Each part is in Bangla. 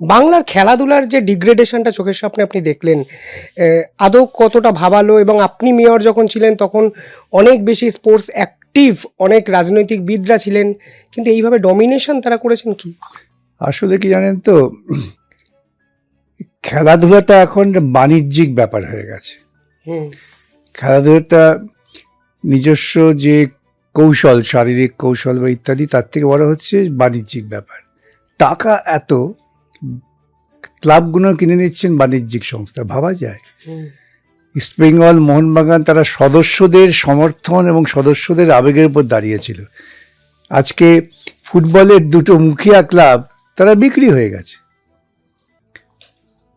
বাংলার খেলাধুলার যে ডিগ্রেডেশনটা চোখের সামনে আপনি দেখলেন আদৌ কতটা ভাবালো এবং আপনি মেয়র যখন ছিলেন তখন অনেক বেশি স্পোর্টস অ্যাক্টিভ অনেক রাজনৈতিকবিদরা ছিলেন কিন্তু এইভাবে ডমিনেশন তারা করেছেন কি? আসলে কি জানেন তো খেলাধুলাটা এখন বাণিজ্যিক ব্যাপার হয়ে গেছে। হুম। খেলাধুলাটা নিজস্ব যে কৌশল শারীরিক কৌশল বা ইত্যাদি তার থেকে বড় হচ্ছে বাণিজ্যিক ব্যাপার। টাকা এত ক্লাবগুলো কিনে নিচ্ছেন বাণিজ্যিক সংস্থা ভাবা যায়। ইস্ট বেঙ্গল মোহনবাগান তারা সদস্যদের সমর্থন এবং সদস্যদের আবেগের উপর দাঁড়িয়েছিল। আজকে ফুটবলের দুটো মুখিয়া ক্লাব তারা বিক্রি হয়ে গেছে।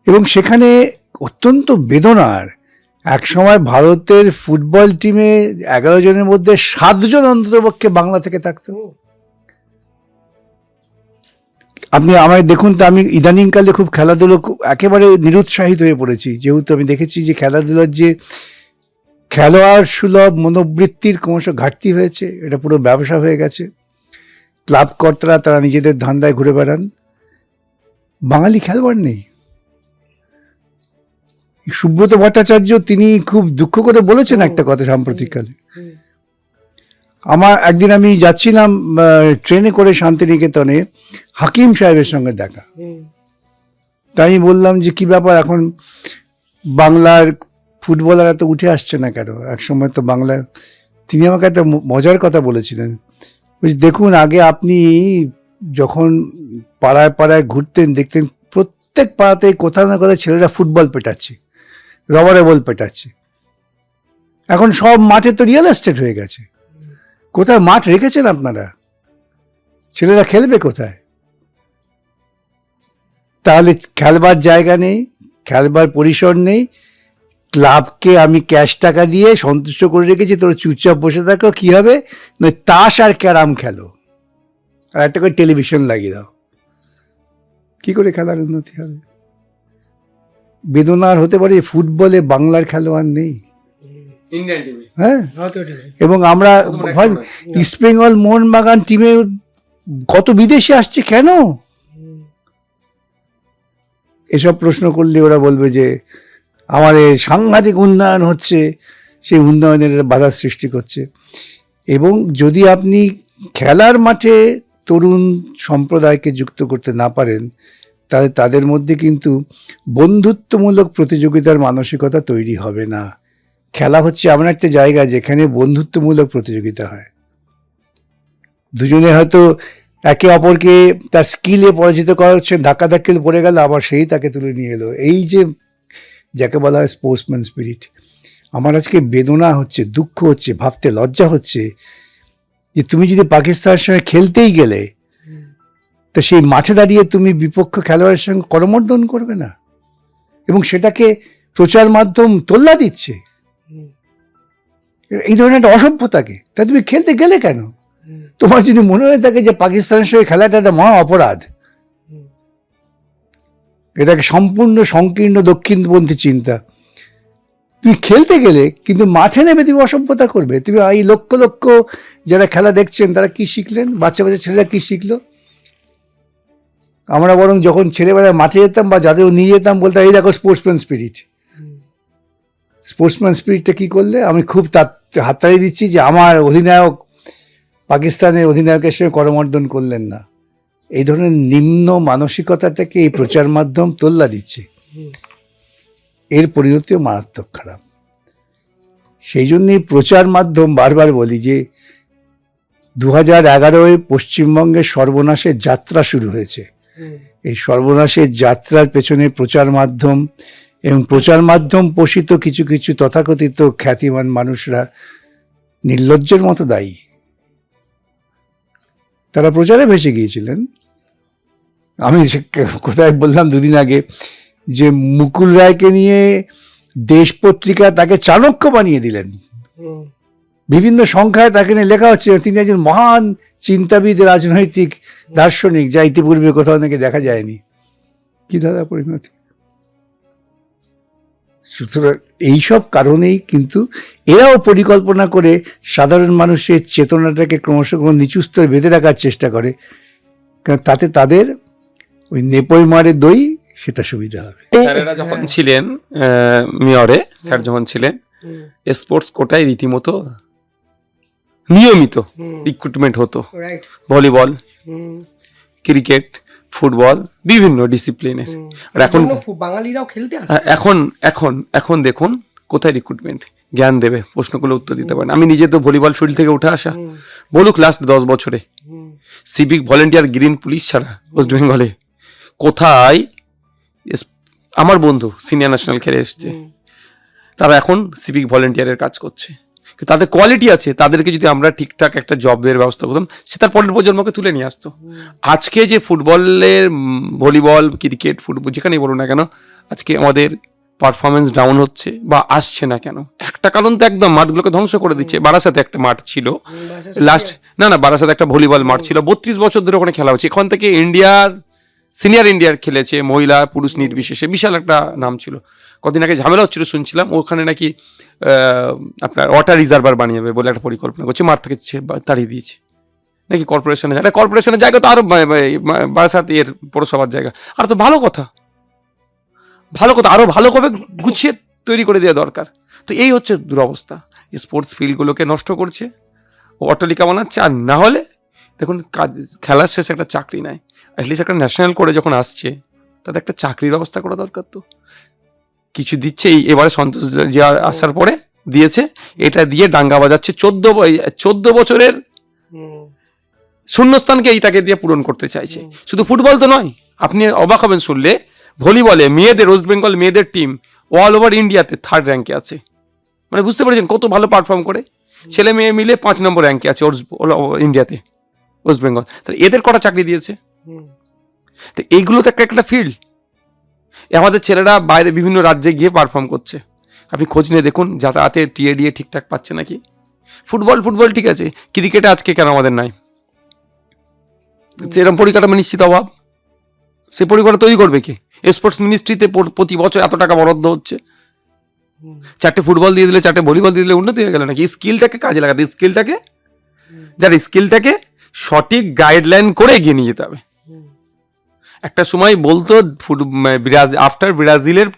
এবং সেখানে অত্যন্ত বেদনার একসময় ভারতের ফুটবল টিমে এগারো জনের মধ্যে সাতজন অন্ততপক্ষে বাংলা থেকে থাকতো। আপনি আমায় দেখুন তো, আমি ইদানিংকালে খুব খেলাধুলো একেবারে নিরুৎসাহিত হয়ে পড়েছি। যেহেতু আমি দেখেছি যে খেলাধুলার যে খেলোয়াড় সুলভ মনোবৃত্তির ক্রমশ ঘাটতি হয়েছে, এটা পুরো ব্যবসা হয়ে গেছে। ক্লাব কর্তারা তারা নিজেদের ধান্দায় ঘুরে বেড়ান। বাঙালি খেলোয়াড় নেই। সুব্রত ভট্টাচার্য তিনি খুব দুঃখ করে বলেছেন একটা কথা সাম্প্রতিককালে। আমার একদিন আমি যাচ্ছিলাম ট্রেনে করে শান্তিনিকেতনে হাকিম সাহেবের সঙ্গে দেখা। তাই আমি বললাম যে কি ব্যাপার? এখন বাংলার ফুটবলার এত উঠে আসছে না কেন? একসময় তো বাংলা তিনি আমাকে একটা মজার কথা বলেছিলেন। বলছি দেখুন আগে আপনি যখন পাড়ায় পাড়ায় ঘুরতেন দেখতেন প্রত্যেক পাড়াতে কোথাও না কোথাও ছেলেরা ফুটবল পেটাচ্ছে রবারে বল পেটাচ্ছে। এখন সব মাঠে তো রিয়েল এস্টেট হয়ে গেছে। কোথায় মাঠ রেখেছেন আপনারা? ছেলেরা খেলবে কোথায়? তাহলে খেলবার জায়গা নেই, খেলবার পরিসর নেই, ক্লাবকে আমি ক্যাশ টাকা দিয়ে সন্তুষ্ট করে রেখেছি, তোর চুপচাপ বসে থাকো, কি হবে? না, তাস আর ক্যারাম খেলো। আর একটা করে টেলিভিশন লাগিয়ে দাও। কি করে খেলার উন্নতি হবে? বেদনার হতে পারে, ফুটবলে বাংলার খেলোয়াড় নেই। হ্যাঁ। এবং আমরা হয় ইস্ট বেঙ্গল মোহনবাগান টিমে কত বিদেশি আসছে কেন? এসব প্রশ্ন করলে ওরা বলবে যে আমাদের সাংঘাতিক উন্নয়ন হচ্ছে সেই উন্নয়নের বাধার সৃষ্টি করছে। এবং যদি আপনি খেলার মাঠে তরুণ সম্প্রদায়কে যুক্ত করতে না পারেন তাহলে তাদের মধ্যে কিন্তু বন্ধুত্বমূলক প্রতিযোগিতার মানসিকতা তৈরি হবে না। খেলা হচ্ছে এমন একটা জায়গা যেখানে বন্ধুত্বমূলক প্রতিযোগিতা হয় দুজনে হয়তো একে অপরকে তার স্কিলে পরাজিত করা হচ্ছে ধাক্কা ধাক্কিল পড়ে গেল, আবার সেই তাকে তুলে নিয়ে এলো এই যে যাকে বলা হয় স্পোর্টসম্যান স্পিরিট আমার আজকে বেদনা হচ্ছে, দুঃখ হচ্ছে, ভাবতে লজ্জা হচ্ছে যে তুমি যদি পাকিস্তানের সঙ্গে খেলতেই গেলে। তো সেই মাঠে দাঁড়িয়ে তুমি বিপক্ষ খেলোয়াড়ের সঙ্গে করমর্দন করবে না এবং সেটাকে প্রচার মাধ্যম তোল্লা দিচ্ছে। এই ধরনের একটা অসভ্যতাকে তা তুমি খেলতে গেলে কেন? তোমার যদি মনে হয়ে থাকে যে পাকিস্তানের সঙ্গে খেলাটা একটা মহা অপরাধ। এটাকে সম্পূর্ণ সংকীর্ণ দক্ষিণপন্থী চিন্তা। তুমি খেলতে গেলে কিন্তু মাঠে নেমে তুমি অসভ্যতা করবে। তুমি এই লক্ষ লক্ষ যারা খেলা দেখছেন তারা কি শিখলেন? বাচ্চা বাচ্চা ছেলেরা কি শিখলো? আমরা বরং যখন ছেলেবেলায় মাঠে যেতাম বা যাদের নিয়ে যেতাম বলতাম এই দেখো স্পোর্টসম্যান স্পিরিট। স্পোর্টসম্যান স্পিরিটটা কি করলে? আমি খুব তার হাততালি দিচ্ছি যে আমার অধিনায়ক পাকিস্তানের অধিনায়কের সঙ্গে করমর্দন করলেন না। এই ধরনের নিম্ন মানসিকতা থেকে এই প্রচার মাধ্যম তোল্লা দিচ্ছে। এর পরিণতিও মারাত্মক খারাপ। সেই জন্যই প্রচার মাধ্যম বারবার বলি যে দু হাজার এগারোয় পশ্চিমবঙ্গের সর্বনাশের যাত্রা শুরু হয়েছে। এই সর্বনাশের যাত্রার পেছনে প্রচার মাধ্যম এবং প্রচার মাধ্যম পোষিত কিছু কিছু তথাকথিত খ্যাতিমান মানুষরা নির্লজ্জের মতো দায়ী। তারা প্রচারে ভেসে গিয়েছিলেন। আমি কোথায় বললাম দুদিন আগে যে মুকুল রায়কে নিয়ে দেশ পত্রিকা তাকে চাণক্য বানিয়ে দিলেন। বিভিন্ন সংখ্যায় তাকে নিয়ে লেখা হচ্ছে। তিনি একজন মহান চিন্তাবিদ রাজনৈতিক দার্শনিক যা ইতিপূর্বে কোথাও নাকি দেখা যায়নি। কি দাদা পরিণতি? সুতরাং এইসব কারণেই কিন্তু এরাও পরিকল্পনা করে সাধারণ মানুষের চেতনাটাকে ক্রমশ ক্রমশ নিচু স্তরে বেঁধে রাখার চেষ্টা করে। কারণ তাতে তাদের ওই নেপোয় মারে দই সেটা সুবিধা হবে। স্যারেরা যখন ছিলেন মেয়রে স্যার যখন ছিলেন স্পোর্টস কোটায় রীতিমতো নিয়মিত রিক্রুটমেন্ট হতো। ভলিবল ক্রিকেট ফুটবল বিভিন্ন ডিসিপ্লিনের আর এখন বাঙালিরাও খেলতে আসে এখন এখন এখন দেখুন কোথায় রিক্রুটমেন্ট জ্ঞান দেবে প্রশ্নগুলো উত্তর দিতে পারেন। আমি নিজে তো ভলিবল ফিল্ড থেকে উঠে আসা। বলুক লাস্ট দশ বছরে। সিভিক ভলেন্টিয়ার গ্রিন পুলিশ ছাড়া ওয়েস্ট বেঙ্গলে কোথায়? আমার বন্ধু সিনিয়র ন্যাশনাল খেলে এসছে। তারা এখন সিভিক ভলেন্টিয়ারের কাজ করছে। তাদের কোয়ালিটি আছে তাদেরকে যদি আমরা ঠিকঠাক একটা জবের ব্যবস্থা করতাম সে তার পরের প্রজন্মকে তুলে নিয়ে আসতো। আজকে যে ফুটবলের ভলিবল ক্রিকেট ফুটবল যেখানেই বলুন না কেন আজকে আমাদের পারফরমেন্স ডাউন হচ্ছে বা আসছে না কেন। একটা কারণ তো একদম মাঠগুলোকে ধ্বংস করে দিচ্ছে। বারাসাতে একটা মাঠ ছিল। লাস্ট না না বারাসাতে একটা ভলিবল মাঠ ছিল। বত্রিশ বছর ধরে ওখানে খেলা হচ্ছে। এখান থেকে ইন্ডিয়ার সিনিয়র ইন্ডিয়ার খেলেছে মহিলা পুরুষ নির্বিশেষে। বিশাল একটা নাম ছিল। কদিন আগে ঝামেলা হচ্ছিল শুনছিলাম। ওখানে নাকি আপনার ওয়াটার রিজার্ভার বানিয়ে বলে একটা পরিকল্পনা করছে, মাঠ থেকে তাড়িয়ে দিয়েছে। নাকি কর্পোরেশনের জায়গা কর্পোরেশনের জায়গা তো আরও বারাসাত এর পৌরসভার জায়গা। আর তো ভালো কথা। ভালো কথা, আরও ভালোভাবে গুছিয়ে তৈরি করে দেওয়া দরকার। তো এই হচ্ছে দুরবস্থা। স্পোর্টস ফিল্ডগুলোকে নষ্ট করছে, অট্টালিকা বানাচ্ছে, আর না হলে দেখুন কাজ, খেলার শেষে একটা চাকরি নেয় অ্যাটলিস্ট একটা ন্যাশনাল করে যখন আসছে তাদের একটা চাকরির ব্যবস্থা করা দরকার তো। কিছু দিচ্ছে এই এবারে সন্তোষ যে আসার পরে দিয়েছে এটা দিয়ে ডাঙ্গা বাজাচ্ছে। চোদ্দ চোদ্দ বছরের শূন্যস্থানকে এইটাকে দিয়ে পূরণ করতে চাইছে। শুধু ফুটবল তো নয় আপনি অবাক হবেন শুনলে ভলিবলে মেয়েদের ওয়েস্ট বেঙ্গল মেয়েদের টিম অল ওভার ইন্ডিয়াতে থার্ড র্যাঙ্কে আছে। মানে বুঝতে পেরেছেন কত ভালো পারফর্ম করে? ছেলে মেয়ে মিলে পাঁচ নম্বর র্যাঙ্কে আছে ইন্ডিয়াতে ওয়েস্ট বেঙ্গল। তাহলে এদের কটা চাকরি দিয়েছে? তো এইগুলো তো একটা একটা ফিল্ড আমাদের ছেলেরা বাইরে বিভিন্ন রাজ্যে গিয়ে পারফর্ম করছে। আপনি খোঁজ নিয়ে দেখুন যাতায়াতের টিএ ডিএ ঠিকঠাক পাচ্ছে নাকি? ফুটবল ফুটবল ঠিক আছে, ক্রিকেটে আজকে কেন আমাদের নাই? সেরকম পরিকাঠামো নিশ্চিত অভাব। সে পরিকাঠামো তৈরি করবে কি? স্পোর্টস মিনিস্ট্রিতে প্রতি বছর এত টাকা বরাদ্দ হচ্ছে। চারটে ফুটবল দিয়ে দিলে, চারটে ভলিবল দিয়ে দিলে উন্নতি হয়ে গেল নাকি? স্কিলটাকে কাজে লাগাতে স্কিলটাকে যার স্কিলটাকে সঠিক গাইডলাইন করে এগিয়ে নিয়ে যেতে হবে। একটা সময় বলতো ফুট ব্রাজিল আফটার ব্রাজিলের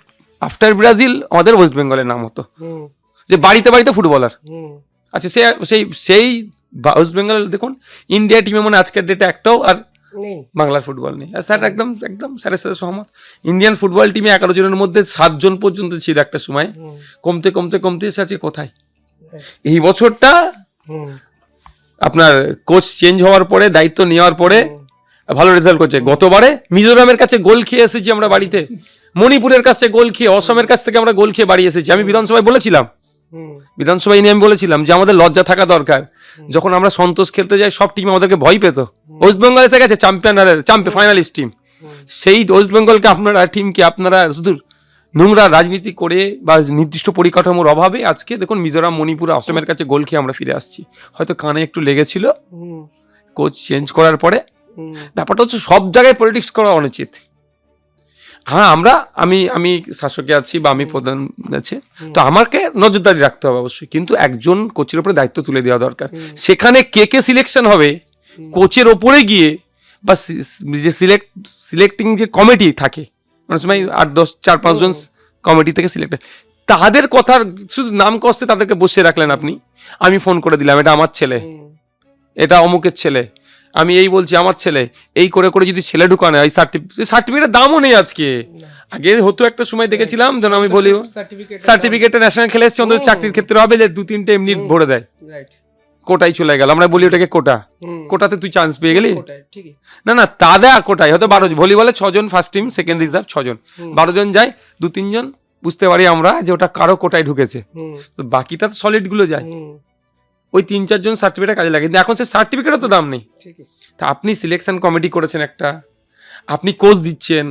আফটার ব্রাজিল আমাদের ওয়েস্ট বেঙ্গলের নাম হতো। যে বাড়িতে বাড়িতে ফুটবলার। আচ্ছা সে সেই সেই ওয়েস্ট বেঙ্গল দেখুন ইন্ডিয়া টিমে মানে আজকের ডেটে একটাও আর বাংলার ফুটবল নেই। আর স্যার একদম একদম স্যারের সাথে সহমত। ইন্ডিয়ান ফুটবল টিমে এগারো জনের মধ্যে সাতজন পর্যন্ত ছিল একটা সময়। কমতে কমতে কমতে এসে আছে কোথায়? এই বছরটা আপনার কোচ চেঞ্জ হওয়ার পরে দায়িত্ব নেওয়ার পরে ভালো রেজাল্ট করছে। গতবারে মিজোরামের কাছে গোল খেয়ে এসেছি আমরা বাড়িতে। মণিপুরের কাছে গোল খেয়ে অসমের কাছ থেকে আমরা গোল খেয়ে বাড়ি এসেছি। আমি বিধানসভায় বলেছিলাম। বিধানসভায় নিয়ে আমি বলেছিলাম যে আমাদের লজ্জা থাকা দরকার। যখন আমরা সন্তোষ খেলতে যাই সব টিম আমাদেরকে ভয় পেত। ওয়েস্ট বেঙ্গল এসে গেছে চ্যাম্পিয়ন চ্যাম্পিয়ন ফাইনালিস্ট টিম সেই ওয়েস্ট বেঙ্গলকে আপনারা টিমকে আপনারা শুধু নোংরা রাজনীতি করে বা নির্দিষ্ট পরিকাঠামোর অভাবে আজকে দেখুন মিজোরাম মণিপুর অসমের কাছে গোল খেয়ে আমরা ফিরে আসছি। হয়তো কানে একটু লেগেছিল। কোচ চেঞ্জ করার পরে ব্যাপারটা হচ্ছে সব জায়গায় পলিটিক্স করা অনুচিত। হ্যাঁ আমরা আমি আমি শাসকে আছি বা আমি প্রধান আছে তো আমাকে নজরদারি রাখতে হবে অবশ্যই। কিন্তু একজন কোচের উপরে দায়িত্ব তুলে দেওয়া দরকার। সেখানে কে কে সিলেকশন হবে? কোচের ওপরে গিয়ে বা যে সিলেক্ট সিলেক্টিং যে কমিটি থাকে অনেক সময় আট দশ চার পাঁচজন কমিটি থেকে সিলেক্ট তাদের কথার শুধু নাম কষ্টে তাদেরকে বসিয়ে রাখলেন আপনি। আমি ফোন করে দিলাম এটা আমার ছেলে। এটা অমুকের ছেলে। আমি এই বলছি আমার ছেলে এই করে করে যদি ছেলে ঢুকানো হয় সার্টিফিকেট সার্টিফিকেটের দামও নেই আজকে। আগে হতো একটা সময় দেখেছিলাম ধরুন আমি বলি সার্টিফিকেটটা ন্যাশনাল খেলে এসছে অন্তত চাকরির ক্ষেত্রে হবে যে দু তিনটে এমনি ভরে দেয়। কোটাই চলে গেল আমরা বলি ওটাকে কোটা। কোটাতে তুই চান্স পেয়ে গেলি? না না তা দেয় কোটাই হয়তো বারো ভলিবলে ছজন ফার্স্ট টিম সেকেন্ড রিজার্ভ ছজন বারো জন যায় দু তিনজন বুঝতে পারি আমরা যে ওটা কারও কোটায় ঢুকেছে। তো বাকিটা তো সলিডগুলো যায়। ওই তিন চারজন সার্টিফিকেট কাজে লাগে। কিন্তু এখন সে সার্টিফিকেটও তো দাম নেই। তা আপনি সিলেকশন কমিটি করেছেন একটা। আপনি কোচ দিচ্ছেন।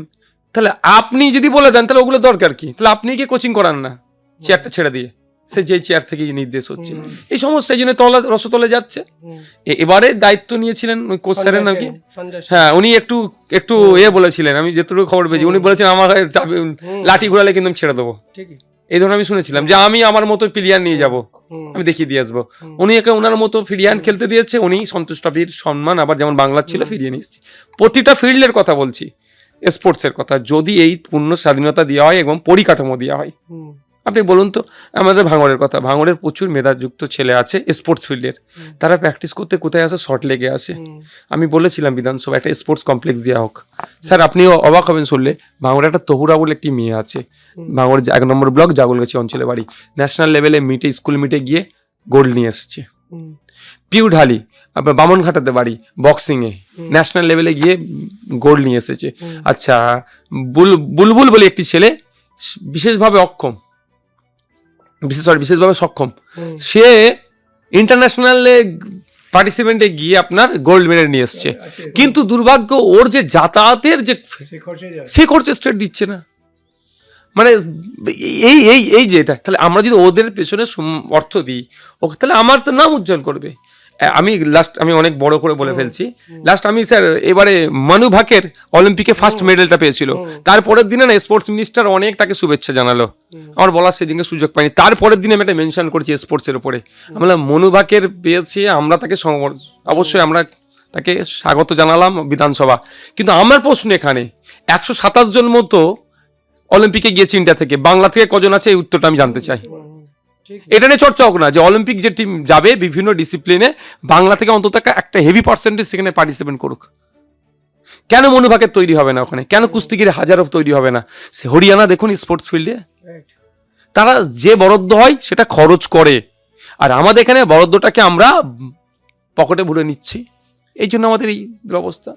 তাহলে আপনি যদি বলে দেন তাহলে ওগুলো দরকার কি? তাহলে আপনি কি কোচিং করান না চেয়ারটা ছেড়ে দিয়ে। সে যেই চেয়ার থেকে নির্দেশ হচ্ছে। এই সমস্যা এই জন্য তলা রসতলে যাচ্ছে। এবারে দায়িত্ব নিয়েছিলেন ওই কোচ স্যারের নাকি? হ্যাঁ উনি একটু একটু এ বলেছিলেন। আমি যেটুকু খবর পেয়েছি উনি বলেছেন আমার লাঠি ঘোরালে কিন্তু আমি ছেড়ে দেবো। ঠিকই। এই ধরনের আমি শুনেছিলাম যে আমি আমার মতো প্লেয়ার নিয়ে যাব। আমি দেখিয়ে দিয়ে আসব। উনি একে ওনার মতো ফিরিয়ান খেলতে দিয়েছে উনি সন্তুষ্ট ট্রফির সম্মান আবার যেমন বাংলার ছিল ফিরিয়ে নিয়ে এসেছে। প্রতিটা ফিল্ডের কথা বলছি স্পোর্টসের কথা। যদি এই পূর্ণ স্বাধীনতা দেওয়া হয় এবং পরিকাঠামো দেওয়া হয় আপনি বলুন তো আমাদের ভাঙড়ের কথা। ভাঙড়ের প্রচুর মেধাযুক্ত ছেলে আছে স্পোর্টস ফিল্ডের তারা প্র্যাকটিস করতে কোথায় আসে শর্ট লেগে আসে আমি বলেছিলাম বিধানসভা একটা স্পোর্টস কমপ্লেক্স দেওয়া হোক। স্যার আপনিও অবাক হবেন শুনলে ভাঙড়ে একটা তহুরা বলে একটি মেয়ে আছে। হুম। ভাঙড় এক নম্বর ব্লক জাগলগাছি অঞ্চলে বাড়ি। ন্যাশনাল লেভেলে মিটে স্কুল মিটে গিয়ে গোল্ড নিয়ে এসছে। পিউ ঢালি আপনার বামনঘাটাতে বাড়ি বক্সিংয়ে ন্যাশনাল লেভেলে গিয়ে গোল্ড নিয়ে এসেছে। আচ্ছা বুল বুলবুল বলে একটি ছেলে বিশেষভাবে অক্ষম। বিশেষ সরি বিশেষভাবে সক্ষম। সে ইন্টারন্যাশনালে পার্টিসিপেন্টে গিয়ে আপনার গোল্ড মেডেল নিয়ে এসছে। কিন্তু দুর্ভাগ্য ওর যে যাতায়াতের যে সে খরচে স্টেট দিচ্ছে না। মানে এই এই এই যে এটা তাহলে আমরা যদি ওদের পেছনে অর্থ দিই ওকে তাহলে আমার তো নাম উজ্জ্বল করবে। আমি লাস্ট আমি অনেক বড় করে বলে ফেলছি। লাস্ট আমি স্যার এবারে মানু ভাকের অলিম্পিকে ফার্স্ট মেডেলটা পেয়েছিল। তারপরের দিনে না স্পোর্টস মিনিস্টার অনেক তাকে শুভেচ্ছা জানালো। আমার বলার সেদিনকে সুযোগ পাইনি। তারপরের দিনে আমি একটা মেনশন করেছি স্পোর্টসের উপরে। আমি বললাম মনু ভাকের পেয়েছি আমরা তাকে অবশ্যই আমরা তাকে স্বাগত জানালাম বিধানসভা। কিন্তু আমার প্রশ্ন এখানে একশো সাতাশ জন মতো অলিম্পিকে গিয়েছে ইন্ডিয়া থেকে। বাংলা থেকে কজন আছে এই উত্তরটা আমি জানতে চাই। এটা নিয়ে চর্চা হোক না যে অলিম্পিক যে টিম যাবে বিভিন্ন ডিসিপ্লিনে বাংলা থেকে অন্তত একটা- হেভি পার্সেন্টেজ সেখানে পার্টিসিপেন্ট করুক। কেন মনুভাগের তৈরি হবে না ওখানে? কেন কুস্তিগির হাজারও তৈরি হবে না? সে হরিয়ানা দেখুন স্পোর্টস ফিল্ডে তারা যে বরাদ্দ হয় সেটা খরচ করে। আর আমাদের এখানে বরাদ্দটাকে আমরা পকেটে ভরে নিচ্ছি। এই জন্য আমাদের এই দুরবস্থা।